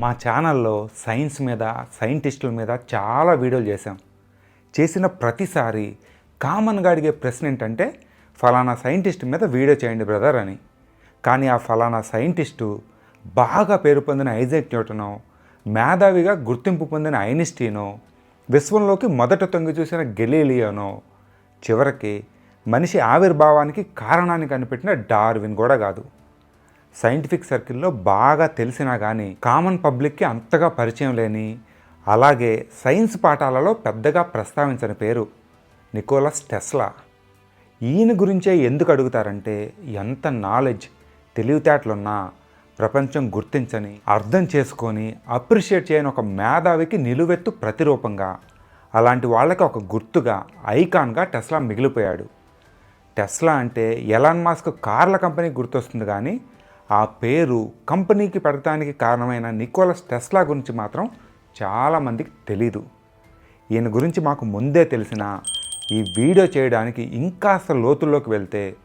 మా ఛానల్లో సైన్స్ మీద సైంటిస్టుల మీద చాలా వీడియోలు చేశాం. చేసిన ప్రతిసారి కామన్గా అడిగే ప్రశ్న ఏంటంటే ఫలానా సైంటిస్ట్ మీద వీడియో చేయండి బ్రదర్ అని. కానీ ఆ ఫలానా సైంటిస్టు బాగా పేరు పొందిన ఐజాక్ న్యూటనో మేధావిగా గుర్తింపు పొందిన ఐనిస్టీనో విశ్వంలోకి మొదట తొంగి చూసిన గెలీలియోనో చివరికి మనిషి ఆవిర్భావానికి కారణాన్ని కనిపెట్టిన డార్విన్ కూడా కాదు. సైంటిఫిక్ సర్కిల్లో బాగా తెలిసినా కానీ కామన్ పబ్లిక్కి అంతగా పరిచయం లేని అలాగే సైన్స్ పాఠాలలో పెద్దగా ప్రస్తావించని పేరు నికోలస్ టెస్లా. ఈయన గురించే ఎందుకు అడుగుతారంటే ఎంత నాలెడ్జ్ తెలివితేటలున్నా ప్రపంచం గుర్తించని అర్థం చేసుకొని అప్రిషియేట్ చేయని ఒక మేధావికి నిలువెత్తు ప్రతిరూపంగా అలాంటి వాళ్ళకి ఒక గుర్తుగా ఐకాన్గా టెస్లా మిగిలిపోయాడు. టెస్లా అంటే ఎలాన్ మాస్క్ కార్ల కంపెనీ గుర్తొస్తుంది కానీ ఆ పేరు కంపెనీకి పెడటానికి కారణమైన నికోలస్ టెస్లా గురించి మాత్రం చాలామందికి తెలీదు. ఈయన గురించి మాకు ముందే తెలిసిన ఈ వీడియో చేయడానికి ఇంకాస్త లోతుల్లోకి వెళ్తే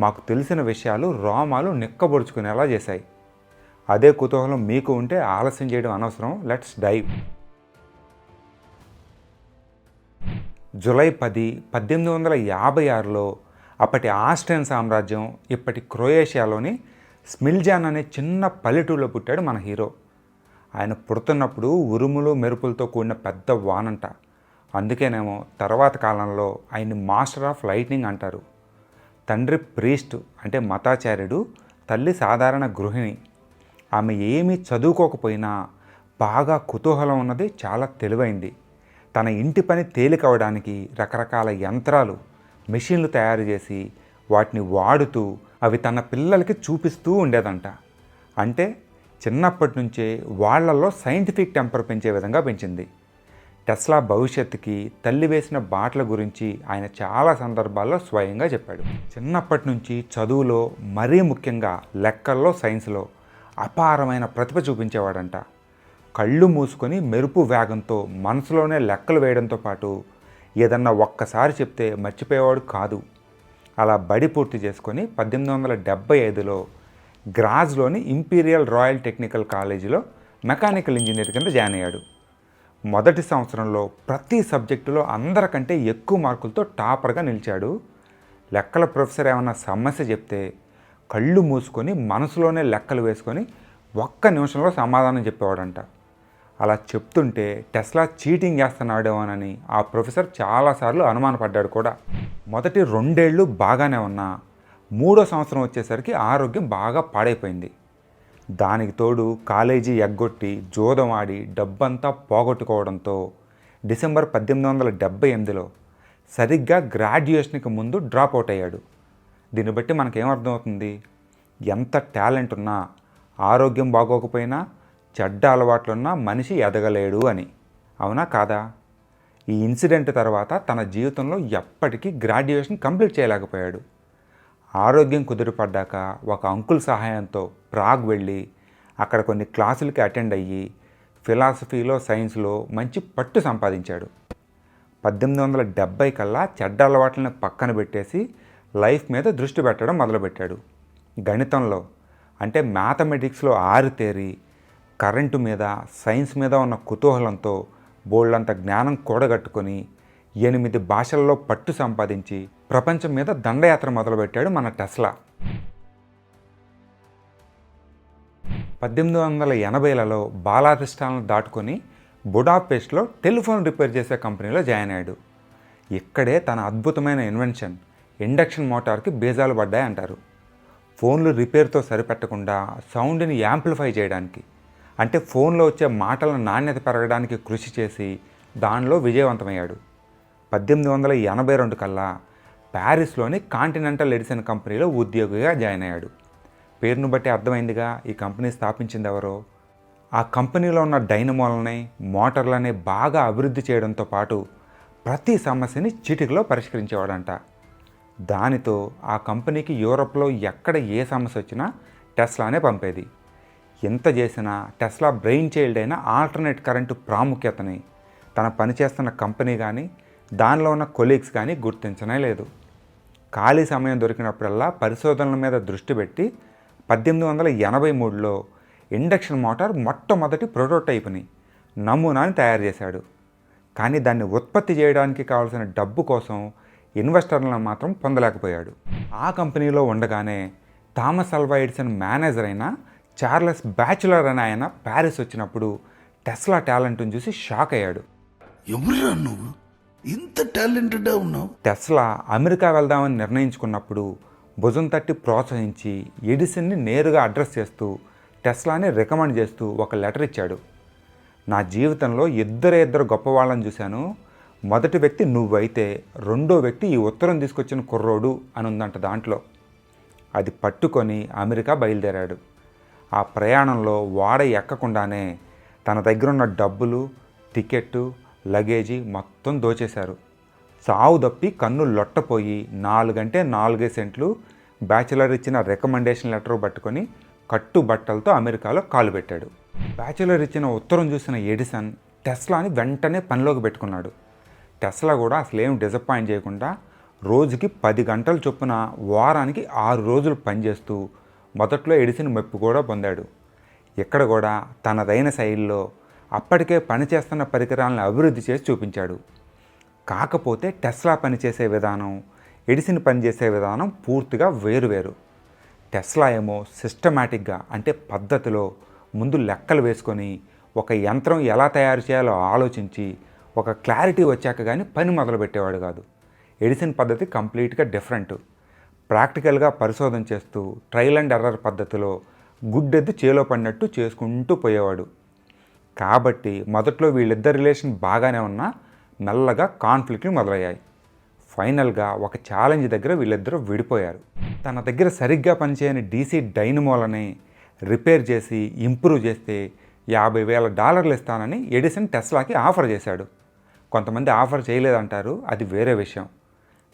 మాకు తెలిసిన విషయాలు రోమాలు నిక్కబొడుచుకునేలా చేశాయి. అదే కుతూహలం మీకు ఉంటే ఆలస్యం చేయడం అనవసరం. Let's dive. జూలై పది పద్దెనిమిది వందల యాభై ఆరులో అప్పటి ఆస్ట్రియన్ సామ్రాజ్యం ఇప్పటి క్రొయేషియాలోని స్మిల్జాన్ అనే చిన్న పల్లెటూరులో పుట్టాడు మన హీరో. ఆయన పుడుతున్నప్పుడు ఉరుములు మెరుపులతో కూడిన పెద్ద వానంట. అందుకేనేమో తర్వాత కాలంలో ఆయన్ని మాస్టర్ ఆఫ్ లైట్నింగ్ అంటారు. తండ్రి ప్రీస్ట్ అంటే మతాచార్యుడు తల్లి సాధారణ గృహిణి. ఆమె ఏమీ చదువుకోకపోయినా బాగా కుతూహలం ఉన్నది చాలా తెలివైంది. తన ఇంటి పని తేలికవడానికి రకరకాల యంత్రాలు మెషిన్లు తయారు చేసి వాటిని వాడుతూ అవి తన పిల్లలకి చూపిస్తూ ఉండేదంట. అంటే చిన్నప్పటి నుంచే వాళ్ళల్లో సైంటిఫిక్ టెంపర్ పెంచే విధంగా పెంచింది. టెస్లా భవిష్యత్తుకి తల్లి వేసిన బాటల గురించి ఆయన చాలా సందర్భాల్లో స్వయంగా చెప్పాడు. చిన్నప్పటి నుంచి చదువులో మరీ ముఖ్యంగా లెక్కల్లో సైన్స్లో అపారమైన ప్రతిభ చూపించేవాడంట. కళ్ళు మూసుకొని మెరుపు వేగంతో మనసులోనే లెక్కలు వేయడంతో పాటు ఏదన్నా ఒక్కసారి చెప్తే మర్చిపోయేవాడు కాదు. అలా బడి పూర్తి చేసుకొని పద్దెనిమిది వందల డెబ్బై ఐదులో గ్రాజ్లోని ఇంపీరియల్ రాయల్ టెక్నికల్ కాలేజీలో మెకానికల్ ఇంజనీర్ కింద జాయిన్ అయ్యాడు. మొదటి సంవత్సరంలో ప్రతి సబ్జెక్టులో అందరికంటే ఎక్కువ మార్కులతో టాపర్గా నిలిచాడు. లెక్కల ప్రొఫెసర్ ఏమైనా సమస్య చెప్తే కళ్ళు మూసుకొని మనసులోనే లెక్కలు వేసుకొని ఒక్క నిమిషంలో సమాధానం చెప్పేవాడంట. అలా చెప్తుంటే టెస్లా చీటింగ్ చేస్తున్నాడేమోనని ఆ ప్రొఫెసర్ చాలాసార్లు అనుమానపడ్డాడు కూడా. మొదటి రెండేళ్ళు బాగానే ఉన్నా మూడో సంవత్సరం వచ్చేసరికి ఆరోగ్యం బాగా పాడైపోయింది. దానికి తోడు కాలేజీ ఎగ్గొట్టి జోదం ఆడి డబ్బంతా పోగొట్టుకోవడంతో డిసెంబర్ పద్దెనిమిది వందల డెబ్బై ఎనిమిదిలో సరిగ్గా గ్రాడ్యుయేషన్కి ముందు డ్రాప్ అవుట్ అయ్యాడు. దీన్ని బట్టి మనకేమర్థమవుతుంది ఎంత టాలెంట్ ఉన్నా ఆరోగ్యం బాగోకపోయినా చెడ్డ అలవాట్లున్న మనిషి ఎదగలేడు అని. అవునా కాదా? ఈ ఇన్సిడెంట్ తర్వాత తన జీవితంలో ఎప్పటికీ గ్రాడ్యుయేషన్ కంప్లీట్ చేయలేకపోయాడు. ఆరోగ్యం కుదిరిపడ్డాక ఒక అంకుల్ సహాయంతో ప్రాగ్ వెళ్ళి అక్కడ కొన్ని క్లాసులకి అటెండ్ అయ్యి ఫిలాసఫీలో సైన్స్లో మంచి పట్టు సంపాదించాడు. పద్దెనిమిది వందల డెబ్బై కల్లా చెడ్డ అలవాట్లను పక్కన పెట్టేసి లైఫ్ మీద దృష్టి పెట్టడం మొదలుపెట్టాడు. గణితంలో అంటే మ్యాథమెటిక్స్లో ఆరితేరి కరెంటు మీద సైన్స్ మీద ఉన్న కుతూహలంతో బోళ్ళంత జ్ఞానం కూడగట్టుకొని ఎనిమిది భాషల్లో పట్టు సంపాదించి ప్రపంచం మీద దండయాత్ర మొదలుపెట్టాడు మన టెస్లా. పద్దెనిమిది వందల ఎనభైలలో బాలాధిష్టాలను దాటుకొని బుడాపేస్ట్లో టెలిఫోన్ రిపేర్ చేసే కంపెనీలో జాయిన్ అయ్యాడు. ఇక్కడే తన అద్భుతమైన ఇన్వెన్షన్ ఇండక్షన్ మోటార్కి బీజాలు పడ్డాయి అంటారు ఫోన్లు రిపేర్తో సరిపెట్టకుండా సౌండ్ని యాంప్లిఫై చేయడానికి అంటే ఫోన్లో వచ్చే మాటల నాణ్యత పెరగడానికి కృషి చేసి దానిలో విజయవంతమయ్యాడు. పద్దెనిమిది వందల ఎనభై రెండు కల్లా ప్యారిస్లోని కాంటినెంటల్ ఎడిసన్ కంపెనీలో ఉద్యోగిగా జాయిన్ అయ్యాడు. పేరును బట్టి అర్థమైందిగా ఈ కంపెనీ స్థాపించింది ఎవరో? ఆ కంపెనీలో ఉన్న డైనమోలని మోటార్లని బాగా అభివృద్ధి చేయడంతో పాటు ప్రతి సమస్యని చిటికలో పరిష్కరించేవాడంట. దానితో ఆ కంపెనీకి యూరోప్లో ఎక్కడ ఏ సమస్య వచ్చినా టెస్లానే పంపేది. ఎంత చేసినా టెస్లా బ్రెయిన్ చైల్డ్ అయిన ఆల్టర్నేట్ కరెంటు ప్రాముఖ్యతని తన పనిచేస్తున్న కంపెనీ కానీ దానిలో ఉన్న కొలీగ్స్ కానీ గుర్తించనే లేదు. ఖాళీ సమయం దొరికినప్పుడల్లా పరిశోధనల మీద దృష్టి పెట్టి పద్దెనిమిది వందల ఎనభై మూడులో ఇండక్షన్ మోటార్ మొట్టమొదటి ప్రోటోటైప్ని నమూనాని తయారు చేశాడు. కానీ దాన్ని ఉత్పత్తి చేయడానికి కావాల్సిన డబ్బు కోసం ఇన్వెస్టర్లను మాత్రం పొందలేకపోయాడు. ఆ కంపెనీలో ఉండగానే థామస్ అల్వా ఎడిసన్ మేనేజర్ అయిన చార్లెస్ బ్యాచులర్ అని ఆయన ప్యారిస్ వచ్చినప్పుడు టెస్లా టాలెంట్ని చూసి షాక్ అయ్యాడు. ఎవరురా నువ్వు? ఇంత టాలెంటెడ్గా ఉన్నావు? టెస్లా అమెరికా వెళ్దామని నిర్ణయించుకున్నప్పుడు భుజం తట్టి ప్రోత్సహించి ఎడిసన్ని నేరుగా అడ్రస్ చేస్తూ టెస్లాని రికమెండ్ చేస్తూ ఒక లెటర్ ఇచ్చాడు. నా జీవితంలో ఇద్దరే ఇద్దరు గొప్పవాళ్ళని చూశాను. మొదటి వ్యక్తి నువ్వైతే రెండో వ్యక్తి ఈ ఉత్తరం తీసుకొచ్చిన కుర్రోడు అని ఉందంట దాంట్లో. అది పట్టుకొని అమెరికా బయలుదేరాడు. ఆ ప్రయాణంలో వాడ ఎక్కకుండానే తన దగ్గర ఉన్న డబ్బులు టికెట్టు లగేజీ మొత్తం దోచేశారు. చావు తప్పి కన్ను లొట్టపోయి నాలుగంటే నాలుగే సెంట్లు బ్యాచిలర్ ఇచ్చిన రికమెండేషన్ లెటర్ పట్టుకొని కట్టుబట్టలతో అమెరికాలో కాలు పెట్టాడు. బ్యాచిలర్ ఇచ్చిన ఉత్తరం చూసిన ఎడిసన్ టెస్లాని వెంటనే పనిలోకి పెట్టుకున్నాడు. టెస్లా కూడా అసలు ఏం డిసప్పాయింట్ చేయకుండా రోజుకి పది గంటల చొప్పున వారానికి ఆరు రోజులు పనిచేస్తూ మొదట్లో ఎడిసిన్ మెప్పు కూడా పొందాడు. ఇక్కడ కూడా తనదైన శైలిలో అప్పటికే పనిచేస్తున్న పరికరాలను అభివృద్ధి చేసి చూపించాడు. కాకపోతే టెస్లా పనిచేసే విధానం ఎడిసిన్ పనిచేసే విధానం పూర్తిగా వేరువేరు టెస్లా ఏమో సిస్టమేటిక్గా అంటే పద్ధతిలో ముందు లెక్కలు వేసుకొని ఒక యంత్రం ఎలా తయారు చేయాలో ఆలోచించి ఒక క్లారిటీ వచ్చాక కానీ పని మొదలుపెట్టేవాడు కాదు. ఎడిసిన్ పద్ధతి కంప్లీట్గా డిఫరెంట్. ప్రాక్టికల్గా పరిశోధన చేస్తూ ట్రయల్ అండ్ ఎర్రర్ పద్ధతిలో గుడ్డెద్దు చేలో పడినట్టు చేసుకుంటూ పోయేవాడు. కాబట్టి మొదట్లో వీళ్ళిద్దరి రిలేషన్ బాగానే ఉన్నా మెల్లగా కాన్ఫ్లిక్ట్లు మొదలయ్యాయి. ఫైనల్గా ఒక ఛాలెంజ్ దగ్గర వీళ్ళిద్దరూ విడిపోయారు. తన దగ్గర సరిగ్గా పనిచేయని డీసీ డైనమోలని రిపేర్ చేసి ఇంప్రూవ్ చేస్తే యాభై వేల డాలర్లు ఇస్తానని ఎడిసన్ టెస్లాకి ఆఫర్ చేశాడు. కొంతమంది ఆఫర్ చేయలేదంటారు అది వేరే విషయం.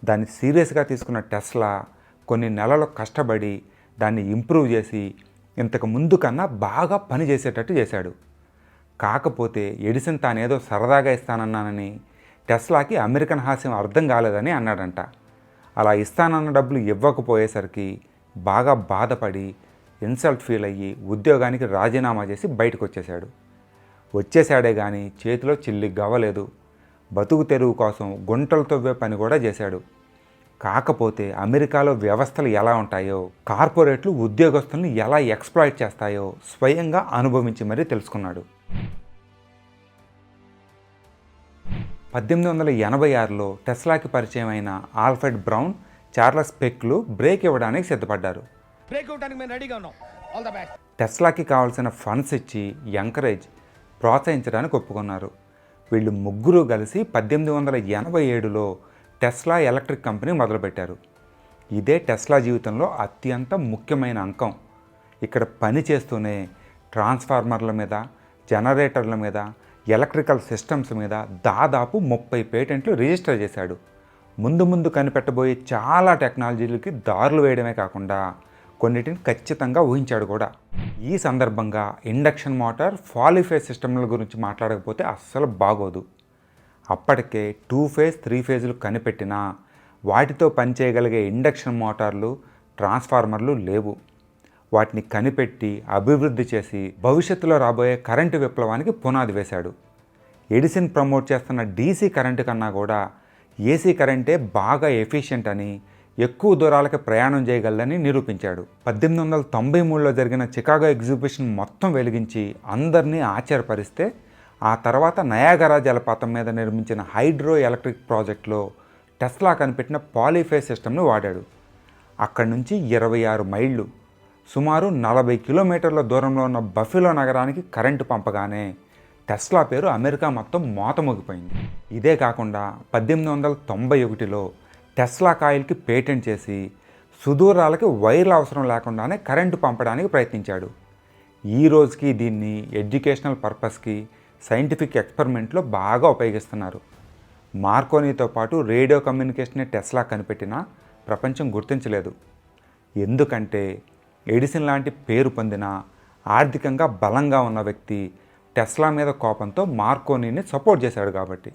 దాన్ని సీరియస్గా తీసుకున్న టెస్లా కొన్ని నెలలు కష్టపడి దాన్ని ఇంప్రూవ్ చేసి ఇంతకు ముందు కన్నా బాగా పని చేసేటట్టు చేశాడు. కాకపోతే ఎడిసన్ తానేదో సరదాగా ఇస్తానన్నానని టెస్లాకి అమెరికన్ హాస్యం అర్థం కాలేదని అన్నాడంట. అలా ఇస్తానన్న డబ్బులు ఇవ్వకపోయేసరికి బాగా బాధపడి ఇన్సల్ట్ ఫీల్ అయ్యి ఉద్యోగానికి రాజీనామా చేసి బయటకు వచ్చేశాడు వచ్చేశాడే కానీ చేతిలో చిల్లి గవ్వలేదు. బతుకు తెరువు కోసం గుంటలు తవ్వే పని కూడా చేశాడు. కాకపోతే అమెరికాలో వ్యవస్థలు ఎలా ఉంటాయో కార్పొరేట్లు ఉద్యోగస్తులను ఎలా ఎక్స్ప్లాయిట్ చేస్తాయో స్వయంగా అనుభవించి మరీ తెలుసుకున్నాడు. పద్దెనిమిది వందల ఎనభై ఆరులో టెస్లాకి పరిచయం అయిన ఆల్ఫ్రెడ్ బ్రౌన్ చార్లెస్ పెక్లు బ్రేక్ ఇవ్వడానికి సిద్ధపడ్డారు. బ్రేక్ అవడానికి మేము రెడీగా ఉన్నాం. ఆల్ ద బెస్ట్ టెస్లాకి కావాల్సిన ఫండ్స్ ఇచ్చి ఎంకరేజ్ ప్రోత్సహించడానికి ఒప్పుకున్నారు. వీళ్ళు ముగ్గురు కలిసి పద్దెనిమిది వందల ఎనభై ఏడులో టెస్లా ఎలక్ట్రిక్ కంపెనీ మొదలుపెట్టారు. ఇదే టెస్లా జీవితంలో అత్యంత ముఖ్యమైన అంకం. ఇక్కడ పని చేస్తూనే ట్రాన్స్ఫార్మర్ల మీద జనరేటర్ల మీద ఎలక్ట్రికల్ సిస్టమ్స్ మీద దాదాపు ముప్పై పేటెంట్లు రిజిస్టర్ చేశాడు. ముందు ముందు కనిపెట్టబోయే చాలా టెక్నాలజీలకి దారులు వేయడమే కాకుండా కొన్నిటిని ఖచ్చితంగా ఊహించాడు కూడా. ఈ సందర్భంగా ఇండక్షన్ మోటార్ ఫాలిఫేస్ సిస్టమ్ల గురించి మాట్లాడకపోతే అస్సలు బాగోదు. అప్పటికే టూ ఫేజ్ త్రీ ఫేజ్లు కనిపెట్టినా వాటితో పనిచేయగలిగే ఇండక్షన్ మోటార్లు ట్రాన్స్ఫార్మర్లు లేవు. వాటిని కనిపెట్టి అభివృద్ధి చేసి భవిష్యత్తులో రాబోయే కరెంటు విప్లవానికి పునాది వేశాడు. ఎడిసిన్ ప్రమోట్ చేస్తున్న డీసీ కరెంటు కన్నా కూడా ఏసీ కరెంటే బాగా ఎఫిషియెంట్ అని ఎక్కువ దూరాలకు ప్రయాణం చేయగలదని నిరూపించాడు. పద్దెనిమిది వందల తొంభై మూడులో జరిగిన చికాగో ఎగ్జిబిషన్ మొత్తం వెలిగించి అందరినీ ఆశ్చర్యపరిస్తే ఆ తర్వాత నయాగరా జలపాతం మీద నిర్మించిన హైడ్రో ఎలక్ట్రిక్ ప్రాజెక్ట్లో టెస్లా కనిపెట్టిన పాలిఫేస్ సిస్టమ్ను వాడాడు. అక్కడి నుంచి ఇరవై ఆరు మైళ్ళు సుమారు నలభై కిలోమీటర్ల దూరంలో ఉన్న బఫిలో నగరానికి కరెంటు పంపగానే టెస్లా పేరు అమెరికా మొత్తం మోతమోగిపోయింది ఇదే కాకుండా పద్దెనిమిది వందల తొంభై ఒకటిలో టెస్లా కాయిల్కి పేటెంట్ చేసి సుదూరాలకి వైర్లు అవసరం లేకుండానే కరెంటు పంపడానికి ప్రయత్నించాడు. ఈ రోజుకి దీన్ని ఎడ్యుకేషనల్ పర్పస్కి సైంటిఫిక్ ఎక్స్పెరిమెంట్లో బాగా ఉపయోగిస్తున్నారు. మార్కోనీతో పాటు రేడియో కమ్యూనికేషన్ టెస్లా కనిపెట్టినా ప్రపంచం గుర్తించలేదు. ఎందుకంటే ఎడిసిన్ లాంటి పేరు పొందిన ఆర్థికంగా బలంగా ఉన్న వ్యక్తి టెస్లా మీద కోపంతో మార్కోనీని సపోర్ట్ చేశాడు కాబట్టి.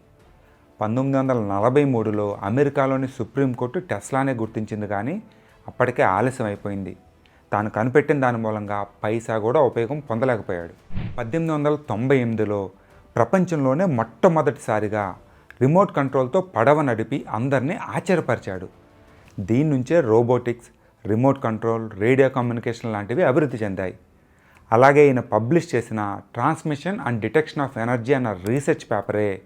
పంతొమ్మిది వందల నలభై మూడులో అమెరికాలోని సుప్రీంకోర్టు టెస్లానే గుర్తించింది కానీ అప్పటికే ఆలస్యం అయిపోయింది. తాను కనిపెట్టిన దాని మూలంగా పైసా కూడా ఉపయోగం పొందలేకపోయాడు. పద్దెనిమిది వందల తొంభై ఎనిమిదిలో ప్రపంచంలోనే మొట్టమొదటిసారిగా రిమోట్ కంట్రోల్తో పడవ నడిపి అందరినీ ఆశ్చర్యపరిచాడు. దీని నుంచే robotics remote control radio communication లాంటివి అభివృద్ధి చెందాయి. అలాగే ఈయన పబ్లిష్ చేసిన transmission and detection of energy అన్న రీసెర్చ్ పేపరే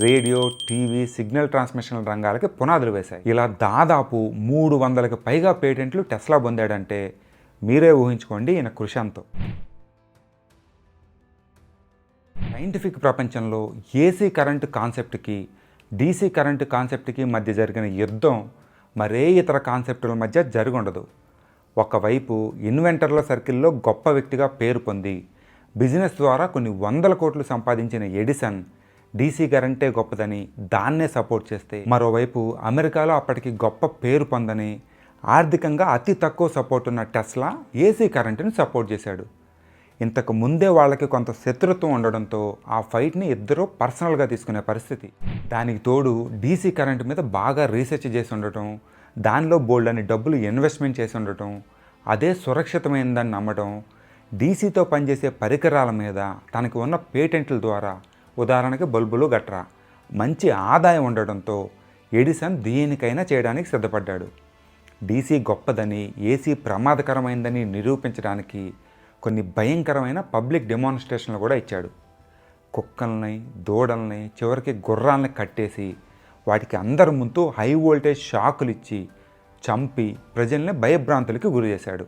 రేడియో టీవీ సిగ్నల్ ట్రాన్స్మిషన్ రంగాలకి పునాదులు వేశాయి. ఇలా దాదాపు మూడు వందలకు పైగా పేటెంట్లు టెస్లా పొందాడంటే మీరే ఊహించుకోండి ఈయన కృషంతో సైంటిఫిక్ ప్రపంచంలో ఏసీ కరెంటు కాన్సెప్ట్కి డీసీ కరెంటు కాన్సెప్ట్కి మధ్య జరిగిన యుద్ధం మరే ఇతర కాన్సెప్టుల మధ్య జరుగుండదు. ఒకవైపు ఇన్వెంటర్ల సర్కిల్లో గొప్ప వ్యక్తిగా పేరు పొంది బిజినెస్ ద్వారా కొన్ని వందల కోట్లు సంపాదించిన ఎడిసన్ డీసీ కరెంటే గొప్పదని దాన్నే సపోర్ట్ చేస్తే మరోవైపు అమెరికాలో అప్పటికి గొప్ప పేరు పొందని ఆర్థికంగా అతి తక్కువ సపోర్ట్ ఉన్న టెస్లా ఏసీ కరెంటుని సపోర్ట్ చేశాడు. ఇంతకు ముందే వాళ్ళకి కొంత శత్రుత్వం ఉండడంతో ఆ ఫైట్ని ఇద్దరూ పర్సనల్గా తీసుకునే పరిస్థితి. దానికి తోడు డీసీ కరెంట్ మీద బాగా రీసెర్చ్ చేసి ఉండటం దానిలో బోల్డ్ అని డబ్బులు ఇన్వెస్ట్మెంట్ చేసి ఉండటం అదే సురక్షితమైందని నమ్మటం డీసీతో పనిచేసే పరికరాల మీద తనకు ఉన్న పేటెంట్ల ద్వారా ఉదాహరణకి బల్బులు గట్రా మంచి ఆదాయం ఉండడంతో ఎడిసన్ దేనికైనా చేయడానికి సిద్ధపడ్డాడు. డీసీ గొప్పదని ఏసీ ప్రమాదకరమైందని నిరూపించడానికి కొన్ని భయంకరమైన పబ్లిక్ డెమాన్స్ట్రేషన్లు కూడా ఇచ్చాడు. కుక్కల్ని దూడల్ని చివరికి గుర్రాలని కట్టేసి వాటికి అందరి ముందు హై వోల్టేజ్ షాకులు ఇచ్చి చంపి ప్రజల్ని భయభ్రాంతులకి గురి చేశాడు.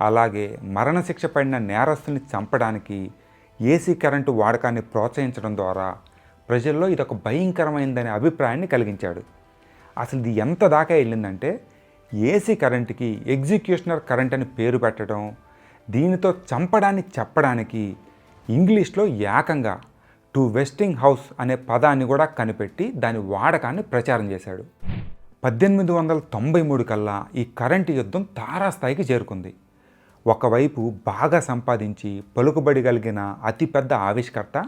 అలాగే మరణశిక్ష పడిన నేరస్తుల్ని చంపడానికి ఏసీ కరెంటు వాడకాన్ని ప్రోత్సహించడం ద్వారా ప్రజల్లో ఇదొక భయంకరమైందనే అభిప్రాయాన్ని కలిగించాడు. అసలు ఇది ఎంత దాకా వెళ్ళిందంటే ఏసీ కరెంటుకి ఎగ్జిక్యూషనర్ కరెంట్ అని పేరు పెట్టడం దీనితో చంపడాన్ని చెప్పడానికి ఇంగ్లీష్లో ఏకంగా టు వెస్టింగ్ హౌస్ అనే పదాన్ని కూడా కనిపెట్టి దాని వాడకాన్ని ప్రచారం చేశాడు. పద్దెనిమిది వందల తొంభై మూడు కల్లా ఈ కరెంటు యుద్ధం తారాస్థాయికి చేరుకుంది. ఒకవైపు బాగా సంపాదించి పలుకుబడి కలిగిన అతిపెద్ద ఆవిష్కర్త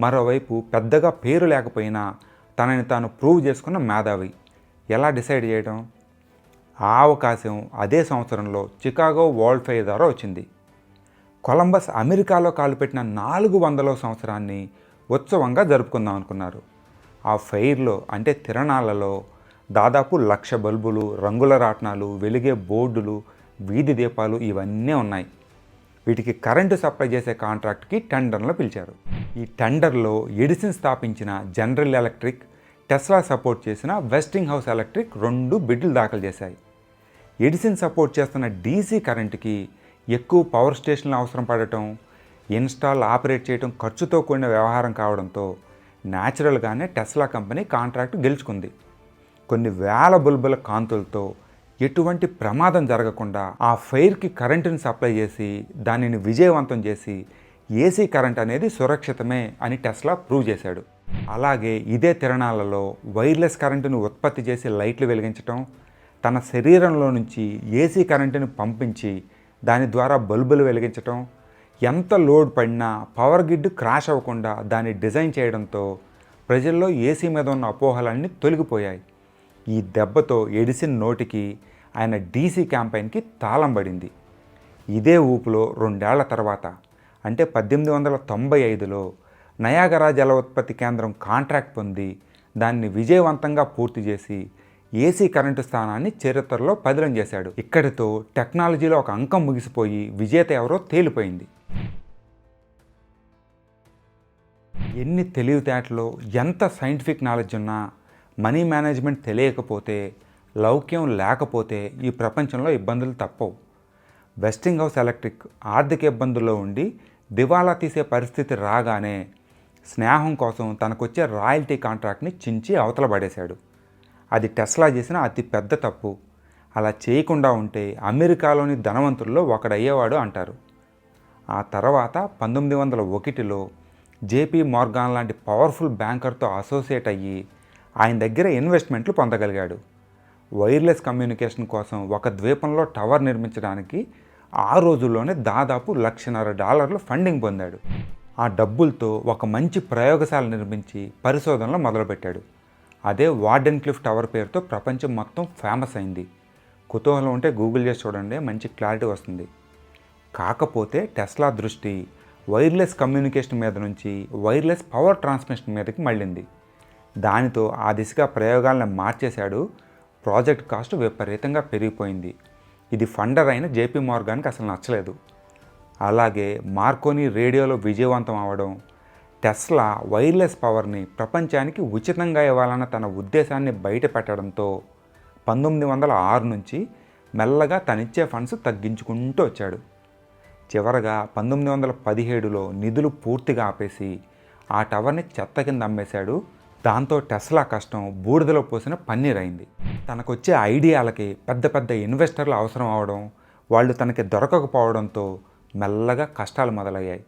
మరోవైపు పెద్దగా పేరు లేకపోయినా తనని తాను ప్రూవ్ చేసుకున్న మేధావి. ఎలా డిసైడ్ చేయడం? ఆ అవకాశం అదే సంవత్సరంలో చికాగో వరల్డ్ ఫైర్ ద్వారా వచ్చింది. కొలంబస్ అమెరికాలో కాలుపెట్టిన నాలుగు వందల సంవత్సరాన్ని ఉత్సవంగా జరుపుకుందాం అనుకున్నారు. ఆ ఫైర్లో అంటే తిరణాలలో దాదాపు లక్ష బల్బులు రంగుల రాట్నాలు వెలిగే బోర్డులు వీధి దీపాలు ఇవన్నీ ఉన్నాయి. వీటికి కరెంటు సప్లై చేసే కాంట్రాక్ట్కి టెండర్లో పిలిచారు. ఈ టెండర్లో ఎడిసిన్ స్థాపించిన జనరల్ ఎలక్ట్రిక్ టెస్లా సపోర్ట్ చేసిన వెస్టింగ్ హౌస్ ఎలక్ట్రిక్ రెండు బిడ్లు దాఖలు చేశాయి. ఎడిసిన్ సపోర్ట్ చేస్తున్న డీసీ కరెంటుకి ఎక్కువ పవర్ స్టేషన్లు అవసరం పడటం ఇన్స్టాల్ ఆపరేట్ చేయడం ఖర్చుతో కూడిన వ్యవహారం కావడంతో న్యాచురల్గానే టెస్లా కంపెనీ కాంట్రాక్ట్ గెలుచుకుంది. కొన్ని వేల బుల్బుల కాంతులతో ఎటువంటి ప్రమాదం జరగకుండా ఆ ఫైర్కి కరెంటుని సప్లై చేసి దానిని విజయవంతం చేసి ఏసీ కరెంట్ అనేది సురక్షితమే అని టెస్లా ప్రూవ్ చేశాడు. అలాగే ఇదే తిరణాలలో వైర్లెస్ కరెంటును ఉత్పత్తి చేసి లైట్లు వెలిగించటం తన శరీరంలో నుంచి ఏసీ కరెంటుని పంపించి దాని ద్వారా బల్బులు వెలిగించటం ఎంత లోడ్ పడినా పవర్ గ్రిడ్ క్రాష్ అవ్వకుండా దాన్ని డిజైన్ చేయడంతో ప్రజల్లో ఏసీ మీద ఉన్న అపోహలన్నీ తొలగిపోయాయి. ఈ దెబ్బతో ఎడిసిన్ నోటికి ఆయన డీసీ క్యాంపెయిన్కి తాళం పడింది. ఇదే ఊపులో రెండేళ్ళ తర్వాత అంటే పద్దెనిమిది వందల తొంభై ఐదులో నయాగరా జల ఉత్పత్తి కేంద్రం కాంట్రాక్ట్ పొంది దాన్ని విజయవంతంగా పూర్తి చేసి ఏసీ కరెంటు స్థానాన్ని చరిత్రలో పదిలం చేశాడు. ఇక్కడితో టెక్నాలజీలో ఒక అంకం ముగిసిపోయి విజేత ఎవరో తేలిపోయింది. ఎన్ని తెలివితేటలో ఎంత సైంటిఫిక్ నాలెడ్జ్ ఉన్నా మనీ మేనేజ్మెంట్ తెలియకపోతే లౌక్యం లేకపోతే ఈ ప్రపంచంలో ఇబ్బందులు తప్పవు. వెస్టింగ్ హౌస్ ఎలక్ట్రిక్ ఆర్థిక ఇబ్బందుల్లో ఉండి దివాలా తీసే పరిస్థితి రాగానే స్నేహం కోసం తనకొచ్చే రాయల్టీ కాంట్రాక్ట్ని చించి అవతల పడేశాడు. అది టెస్లా చేసిన అతి పెద్ద తప్పు. అలా చేయకుండా ఉంటే అమెరికాలోని ధనవంతుల్లో ఒకడయ్యేవాడు అంటారు. ఆ తర్వాత పంతొమ్మిది వందల ఒకటిలో జేపీ మార్గాన్ లాంటి పవర్ఫుల్ బ్యాంకర్తో అసోసియేట్ అయ్యి ఆయన దగ్గర ఇన్వెస్ట్మెంట్లు పొందగలిగాడు. వైర్లెస్ కమ్యూనికేషన్ కోసం ఒక ద్వీపంలో టవర్ నిర్మించడానికి ఆ రోజుల్లోనే దాదాపు లక్షన్నర డాలర్లు ఫండింగ్ పొందాడు. ఆ డబ్బులతో ఒక మంచి ప్రయోగశాల నిర్మించి పరిశోధనలు మొదలుపెట్టాడు. అదే వార్డెన్ క్లిఫ్ టవర్ పేరుతో ప్రపంచం మొత్తం ఫేమస్ అయింది. కుతూహలం ఉంటే గూగుల్ చేసి చూడండి మంచి క్లారిటీ వస్తుంది. కాకపోతే టెస్లా దృష్టి వైర్లెస్ కమ్యూనికేషన్ మీద నుంచి వైర్లెస్ పవర్ ట్రాన్స్మిషన్ మీదకి మళ్ళింది. దానితో ఆ దిశగా ప్రయోగాలను మార్చేశాడు. ప్రాజెక్ట్ కాస్ట్ విపరీతంగా పెరిగిపోయింది. ఇది ఫండర్ అయిన జేపీ మార్గానికి అసలు నచ్చలేదు. అలాగే మార్కోని రేడియోలో విజయవంతం అవ్వడం టెస్లా వైర్లెస్ పవర్ని ప్రపంచానికి ఉచితంగా ఇవ్వాలన్న తన ఉద్దేశాన్ని బయటపెట్టడంతో పంతొమ్మిది వందల ఆరు నుంచి మెల్లగా తనిచ్చే ఫండ్స్ తగ్గించుకుంటూ వచ్చాడు. చివరగా పంతొమ్మిది వందల పదిహేడులో నిధులు పూర్తిగా ఆపేసి ఆ టవర్ని చెత్త కింద అమ్మేశాడు. దాంతో టెస్లా కష్టం బూడిదలో పోసిన పన్నీర్ అయింది. తనకొచ్చే ఐడియాలకి పెద్ద పెద్ద ఇన్వెస్టర్లు అవసరం అవడం వాళ్ళు తనకి దొరకకపోవడంతో మెల్లగా కష్టాలు మొదలయ్యాయి.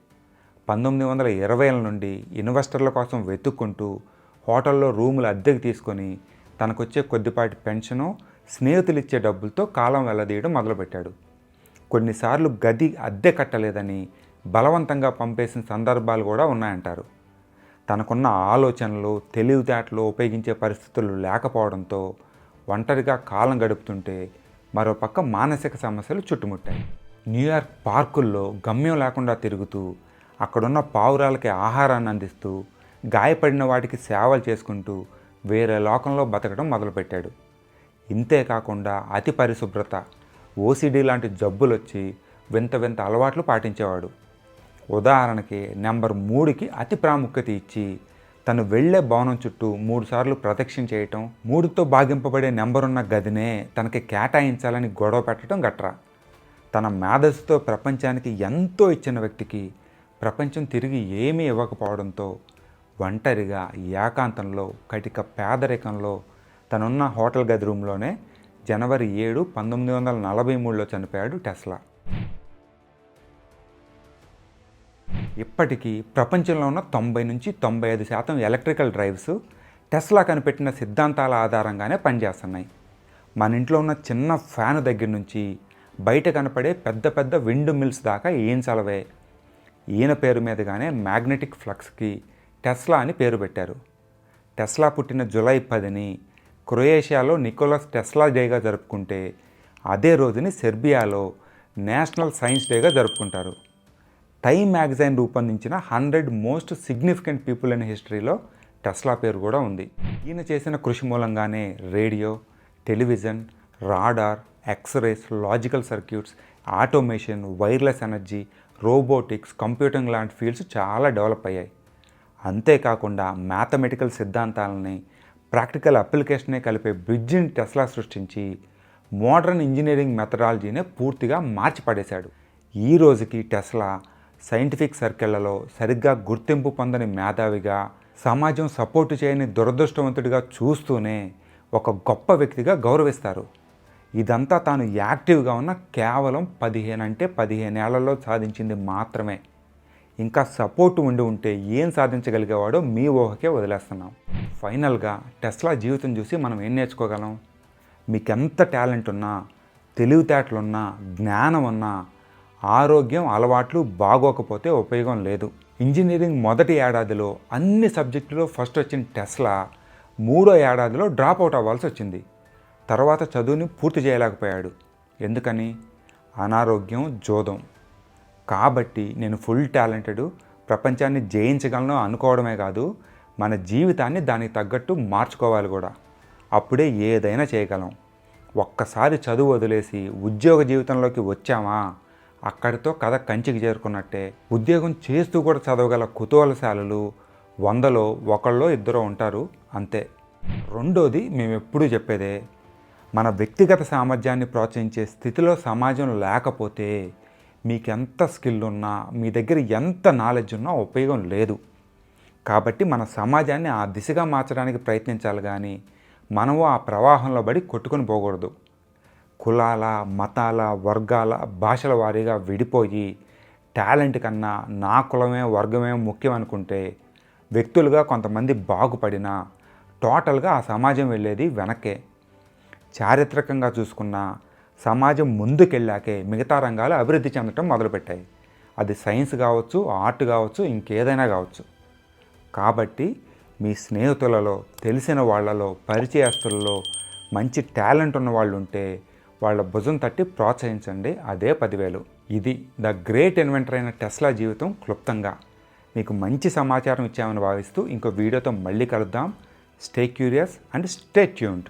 పంతొమ్మిది వందల ఇరవైల నుండి ఇన్వెస్టర్ల కోసం వెతుక్కుంటూ హోటల్లో రూములు అద్దెకి తీసుకొని తనకొచ్చే కొద్దిపాటి పెన్షను స్నేహితులు ఇచ్చే డబ్బులతో కాలం వెళ్ళదీయడం మొదలుపెట్టాడు. కొన్నిసార్లు గది అద్దె కట్టలేదని బలవంతంగా పంపేసిన సందర్భాలు కూడా ఉన్నాయంటారు. తనకున్న ఆలోచనలు తెలివితేటలు ఉపయోగించే పరిస్థితులు లేకపోవడంతో ఒంటరిగా కాలం గడుపుతుంటే మరోపక్క మానసిక సమస్యలు చుట్టుముట్టాయి. న్యూయార్క్ పార్కుల్లో గమ్యం లేకుండా తిరుగుతూ అక్కడున్న పావురాలకి ఆహారాన్ని అందిస్తూ గాయపడిన వాటికి సేవలు చేసుకుంటూ వేరే లోకంలో బతకడం మొదలుపెట్టాడు. ఇంతే కాకుండా అతి పరిశుభ్రత ఓసీడీ లాంటి జబ్బులు వచ్చి వింత వింత అలవాట్లు పాటించేవాడు. ఉదాహరణకి నెంబర్ మూడుకి అతి ప్రాముఖ్యత ఇచ్చి తను వెళ్ళే భవనం చుట్టూ మూడుసార్లు ప్రదక్షిణ చేయటం మూడుతో భాగింపబడే నెంబరున్న గదినే తనకి కేటాయించాలని గొడవ పెట్టడం గట్రా. తన మేధస్సుతో ప్రపంచానికి ఎంతో ఇచ్చిన వ్యక్తికి ప్రపంచం తిరిగి ఏమీ ఇవ్వకపోవడంతో ఒంటరిగా ఏకాంతంలో కటిక పేదరికంలో తనున్న హోటల్ గది రూమ్లోనే జనవరి ఏడు పంతొమ్మిది వందల నలభై మూడులో చనిపోయాడు టెస్లా. ఇప్పటికీ ప్రపంచంలో ఉన్న తొంభై నుంచి తొంభై ఐదు శాతం ఎలక్ట్రికల్ డ్రైవ్స్ టెస్లా కనిపెట్టిన సిద్ధాంతాల ఆధారంగానే పనిచేస్తున్నాయి. మన ఇంట్లో ఉన్న చిన్న ఫ్యాన్ దగ్గర నుంచి బయట కనపడే పెద్ద పెద్ద విండ్ మిల్స్ దాకా ఏం చలవే? ఈయన పేరు మీదుగానే మ్యాగ్నెటిక్ ఫ్లక్స్కి టెస్లా అని పేరు పెట్టారు. టెస్లా పుట్టిన జులై పదిని క్రొయేషియాలో నికోలస్ టెస్లా డేగా జరుపుకుంటే అదే రోజుని సెర్బియాలో నేషనల్ సైన్స్ డేగా జరుపుకుంటారు. టైమ్ మ్యాగజైన్ రూపొందించిన hundred most significant people in హిస్టరీలో టెస్లా పేరు కూడా ఉంది. ఈయన చేసిన కృషి మూలంగానే radio television radar X rays logical circuits automation wireless energy robotics computing లాంటి ఫీల్డ్స్ చాలా డెవలప్ అయ్యాయి. అంతేకాకుండా మ్యాథమెటికల్ సిద్ధాంతాలని ప్రాక్టికల్ అప్లికేషనే కలిపే బ్రిడ్జిని టెస్లా సృష్టించి మోడర్న్ ఇంజనీరింగ్ మెథడాలజీనే పూర్తిగా మార్చి పడేశాడు ఈ రోజుకి టెస్లా సైంటిఫిక్ సర్కిళ్ళలో సరిగ్గా గుర్తింపు పొందని మేధావిగా సమాజం సపోర్టు చేయని దురదృష్టవంతుడిగా చూస్తూనే ఒక గొప్ప వ్యక్తిగా గౌరవిస్తారు. ఇదంతా తాను యాక్టివ్గా ఉన్న కేవలం పదిహేను అంటే పదిహేను ఏళ్ళలో సాధించింది మాత్రమే. ఇంకా సపోర్ట్ ఉండి ఉంటే ఏం సాధించగలిగేవాడో మీ ఊహకే వదిలేస్తున్నాం. ఫైనల్గా టెస్లా జీవితం చూసి మనం ఏం నేర్చుకోగలం? మీకు ఎంత టాలెంట్ ఉన్నా తెలివితేటలున్నా జ్ఞానం ఉన్నా ఆరోగ్యం అలవాట్లు బాగోకపోతే ఉపయోగం లేదు. ఇంజనీరింగ్ మొదటి ఏడాదిలో అన్ని సబ్జెక్టులో ఫస్ట్ వచ్చిన టెస్లా మూడో ఏడాదిలో డ్రాప్ అవుట్ అవ్వాల్సి వచ్చింది. తర్వాత చదువుని పూర్తి చేయలేకపోయాడు. ఎందుకని? అనారోగ్యం జోదం. కాబట్టి నేను ఫుల్ టాలెంటెడ్ ప్రపంచాన్ని జయించగలను అనుకోవడమే కాదు మన జీవితాన్ని దానికి తగ్గట్టు మార్చుకోవాలి కూడా. అప్పుడే ఏదైనా చేయగలం. ఒక్కసారి చదువు వదిలేసి ఉద్యోగ జీవితంలోకి వచ్చామా? అక్కడితో కథ కంచికి చేరుకున్నట్టే ఉద్యోగం చేస్తూ కూడా చదవగల కుతూహలశాలలు వందలో ఒకళ్ళో ఇద్దరు ఉంటారు అంతే. రెండోది మేము ఎప్పుడూ చెప్పేదే మన వ్యక్తిగత సామర్థ్యాన్ని ప్రోత్సహించే స్థితిలో సమాజం లేకపోతే మీకు ఎంత స్కిల్ ఉన్నా మీ దగ్గర ఎంత నాలెడ్జ్ ఉన్నా ఉపయోగం లేదు. కాబట్టి మన సమాజాన్ని ఆ దిశగా మార్చడానికి ప్రయత్నించాలి కానీ మనము ఆ ప్రవాహంలో పడి కొట్టుకొని పోకూడదు. కులాల మతాల వర్గాల భాషల వారీగా విడిపోయి టాలెంట్ కన్నా నా కులమే వర్గమే ముఖ్యం అనుకుంటే వ్యక్తులుగా కొంతమంది బాగుపడినా టోటల్గా ఆ సమాజం వెళ్ళేది వెనక్కే. చారిత్రకంగా చూసుకున్న సమాజం ముందుకెళ్ళాకే మిగతా రంగాలు అభివృద్ధి చెందటం మొదలుపెట్టాయి. అది సైన్స్ కావచ్చు ఆర్ట్ కావచ్చు ఇంకేదైనా కావచ్చు. కాబట్టి మీ స్నేహితులలో తెలిసిన వాళ్ళలో పరిచయస్తులలో మంచి టాలెంట్ ఉన్న వాళ్ళు ఉంటే వాళ్ళ భుజం తట్టి ప్రోత్సహించండి. అదే పదివేలు. ఇది ద గ్రేట్ ఇన్వెంటర్ అయిన టెస్లా జీవితం క్లుప్తంగా. మీకు మంచి సమాచారం ఇచ్చామని భావిస్తూ ఇంకో వీడియోతో మళ్ళీ కలుద్దాం. Stay curious and stay tuned.